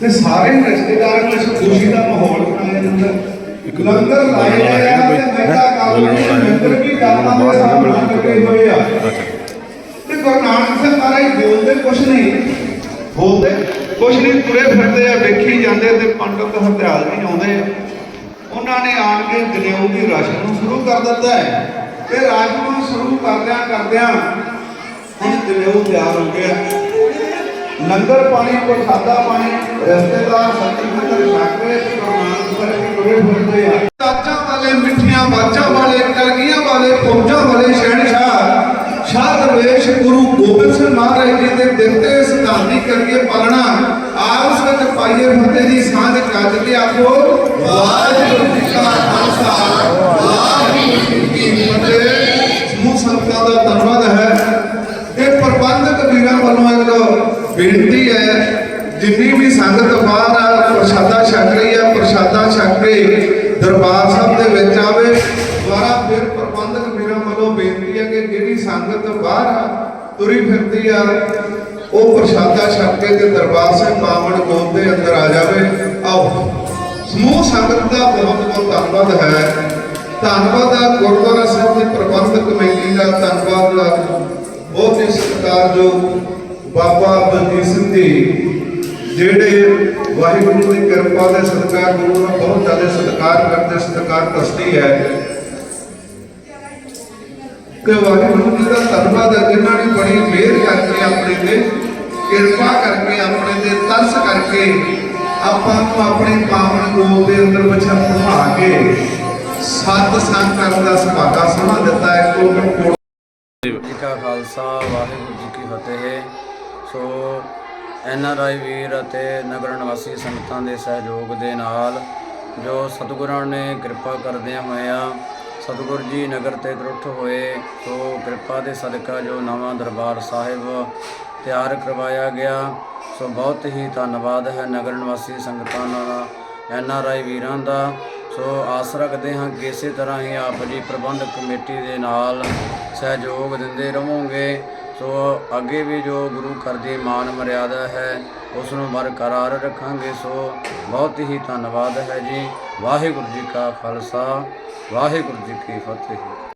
ਤੇ ਸਾਰੇ ਰਿਸ਼ਤੇਦਾਰਾਂ ਨੂੰ ਖੁਸ਼ੀ ਦਾ ਮਾਹੌਲ ਬਣਾਇਆ ਜਾਂਦਾ। ਲੰਗਰ ਲਾਏ ਗਏ ਆ ਤੇ ਮਹਿਤਾ ਕਾਲੂ ਦੇ ਲੰਗਰ ਵੀ ਦਾਤਾਂ ਦੇ ਸਾਹਮਣੇ ਲੱਗੇ ਹੋਏ ਆ। ਤੇ ਗੁਰੂ ਨਾਨਕ ਸਾਹਿਬ ਮਹਾਰਾਜ ਬੋਲਦੇ ਕੁਛ ਨਹੀਂ। ਬੋਲਦੇ ਕੁਛ ਨਹੀਂ ਤੁਰੇ ਫਿਰਦੇ ਆ ਵੇਖੀ ਜਾਂਦੇ ਤੇ ਪੰਡਤ ਹਰਦਿਆਲ ਵੀ ਆਉਂਦੇ। ਉਹਨਾਂ ਨੇ ਆਣ ਕੇ ਜਨੇਊ ਦੀ ਰਸਮ ਨੂੰ ਸ਼ੁਰੂ ਕਰ ਦਿੱਤਾ ਹੈ। ਤੇ ਰਸਮ ਨੂੰ ਸ਼ੁਰੂ ਕਰਦਿਆਂ ਕਰਦਿਆਂ ਹੁਣ ਜਨੇਊ ਤਿਆਰ ਹੋ ਗਿਆ ਲੰਗਰ ਪਾਣੀ ਪ੍ਰਸਾਦਾ ਪਾਣੀ ਰਿਸ਼ਤੇਦਾਰ ਸੰਗਤ ਮਿੱਤਰ ਛਾਕਰੇ ਤੇ ਪ੍ਰਮਾਣ ਕਰਕੇ ਤੁਰੇ ਫਿਰਦੇ ਆ ਤਾਜਾਂ ਵਾਲੇ ਮਿੱਠੀਆਂ ਬਾਜਾਂ ਵਾਲੇ ਕਲਗੀਆਂ ਵਾਲੇ ਫੌਜਾਂ ਵਾਲੇ ਸ਼ਹਿਨशाह ਸ਼ਾਹ ਦਰਵੇਸ਼ ਗੁਰੂ ਗੋਬਿੰਦ ਸਿੰਘ ਮਹਾਰਾਜ ਜੀ ਦੇ ਦਿੱਤੇ ਸਿਧਾਂਤੀ ਕਰਕੇ ਪਾਲਣਾ ਆਪਸ ਵਿੱਚ ਪਾਈਏ ਫਤਿਹ ਦੀ ਸਾਂਝ ਕੱਜ ਕੇ ਆਖੋ ਵਾਹਿਗੁਰੂ ਜੀ ਕਾ ਖਾਲਸਾ ਵਾਹਿਗੁਰੂ ਜੀ ਕੀ ਫਤਿਹ ਸਮੂਹ ਸੰਗਤਾਂ ਦਾ ਧੰਨਵਾਦ ਹੈ ਇਹ ਪ੍ਰਬੰਧਕ ਵੀਰਾਂ ਵੱਲੋਂ ਇੱਕ ਬੇਨਤੀ ਹੈ, ਜਿੰਨੀ ਵੀ ਸੰਗਤ ਬਾਹਰ ਆ, ਪ੍ਰਸ਼ਾਦਾ ਛਕ ਰਹੀ ਹੈ, ਪ੍ਰਸ਼ਾਦਾ ਛਕ ਕੇ ਦਰਬਾਰ ਸਾਹਿਬ ਦੇ ਵਿੱਚ ਆਵੇ। ਦੁਆਰਾ ਫਿਰ ਪ੍ਰਬੰਧਕ ਵੀਰਾਂ ਵੱਲੋਂ ਬੇਨਤੀ ਹੈ ਕਿ ਜਿਹੜੀ ਸੰਗਤ ਬਾਹਰ ਆ, ਤੁਰੀ ਫਿਰਦੀ ਆ, ਉਹ ਪ੍ਰਸ਼ਾਦਾ ਛਕ ਕੇ ਤੇ ਦਰਬਾਰ ਸਾਹਿਬ ਪਾਵਨ ਗੋਦ ਦੇ ਅੰਦਰ ਆ ਜਾਵੇ। ਆਓ। ਸਮੂਹ ਸੰਗਤ ਦਾ ਬਹੁਤ ਬਹੁਤ ਧੰਨਵਾਦ ਹੈ। ਧੰਨਵਾਦ ਹੈ ਗੁਰਦੁਆਰਾ ਸਾਹਿਬ ਦੀ ਪ੍ਰਬੰਧਕ ਕਮੇਟੀ ਦਾ, ਧੰਨਵਾਦ ਬਹੁਤ ਹੀ ਸਤਿਕਾਰਯੋਗ ਬਾਬਾ ਬਲਜੀਤ ਸਿੰਘ ਜੀ, ਜਿਹੜੇ ਵਾਹਿਗੁਰੂ ਦੀ ਕਿਰਪਾ ਦੇ ਸਦਕਾ ਗੁਰੂ ਦਾ ਬਹੁਤ ਜ਼ਿਆਦਾ ਸਤਿਕਾਰ ਕਰਦੇ, ਸਤਿਕਾਰ ਕਸਤੀ ਹੈ। ਕਿ ਵਾਹਿਗੁਰੂ ਜੀ ਦਾ ਧੰਨਵਾਦ ਹੈ, ਜਿਨ੍ਹਾਂ ਨੇ ਬੜੀ ਮਿਹਰ ਕਰਕੇ ਆਪਣੇ ਤੇ ਕਿਰਪਾ ਕਰਕੇ, ਆਪਣੇ ਤੇ ਤਰਸ ਕਰਕੇ ਆਪਾਂ ਨੂੰ ਆਪਣੇ ਪਾਵਨ ਗੋਲ ਦੇ ਅੰਦਰ ਵਿਚਾਰ ਬਿਠਾ ਕੇ ਸਤ ਸੰਗ ਕਰਨ ਦਾ ਸੁਭਾਗਾ ਸਮਾਂ ਦਿੱਤਾ ਹੈ। ਕੋਲ ਕੋਲ ਜੀ ਕਾ ਖਾਲਸਾ, ਵਾਹਿਗੁਰੂ ਜੀ ਕੀ ਫਤਿਹ। ਸੋ ਐਨ ਆਰ ਆਈ ਵੀਰ ਅਤੇ ਨਗਰ ਨਿਵਾਸੀ ਸੰਗਤਾਂ ਦੇ ਸਹਿਯੋਗ ਦੇ ਨਾਲ ਜੋ ਸਤਿਗੁਰਾਂ ਨੇ ਕਿਰਪਾ ਕਰਦਿਆਂ ਹੋਇਆਂ ਸਤਿਗੁਰ ਜੀ ਨਗਰ ਤੇ ਦਰੁੱਠ ਹੋਏ, ਸੋ ਕਿਰਪਾ ਦੇ ਸਦਕਾ ਜੋ ਨਵਾਂ ਦਰਬਾਰ ਸਾਹਿਬ ਤਿਆਰ ਕਰਵਾਇਆ ਗਿਆ, ਸੋ ਬਹੁਤ ਹੀ ਧੰਨਵਾਦ ਹੈ ਨਗਰ ਨਿਵਾਸੀ ਸੰਗਤਾਂ ਦਾ, ਐਨ ਆਰ ਆਈ ਵੀਰਾਂ ਦਾ। ਸੋ ਆਸ ਰੱਖਦੇ ਹਾਂ ਕਿ ਇਸੇ ਤਰ੍ਹਾਂ ਹੀ ਆਪ ਜੀ ਪ੍ਰਬੰਧਕ ਕਮੇਟੀ ਦੇ ਨਾਲ ਸਹਿਯੋਗ ਦਿੰਦੇ ਰਹੋਗੇ। ਸੋ ਅੱਗੇ ਵੀ ਜੋ ਗੁਰੂ ਘਰ ਦੀ ਮਾਨ ਮਰਿਆਦਾ ਹੈ ਉਸ ਨੂੰ ਬਰਕਰਾਰ ਰੱਖਾਂਗੇ ਸੋ ਬਹੁਤ ਹੀ ਧੰਨਵਾਦ ਹੈ ਜੀ। ਵਾਹਿਗੁਰੂ ਜੀ ਕਾ ਖਾਲਸਾ, ਵਾਹਿਗੁਰੂ ਜੀ ਕੀ ਫਤਿਹ।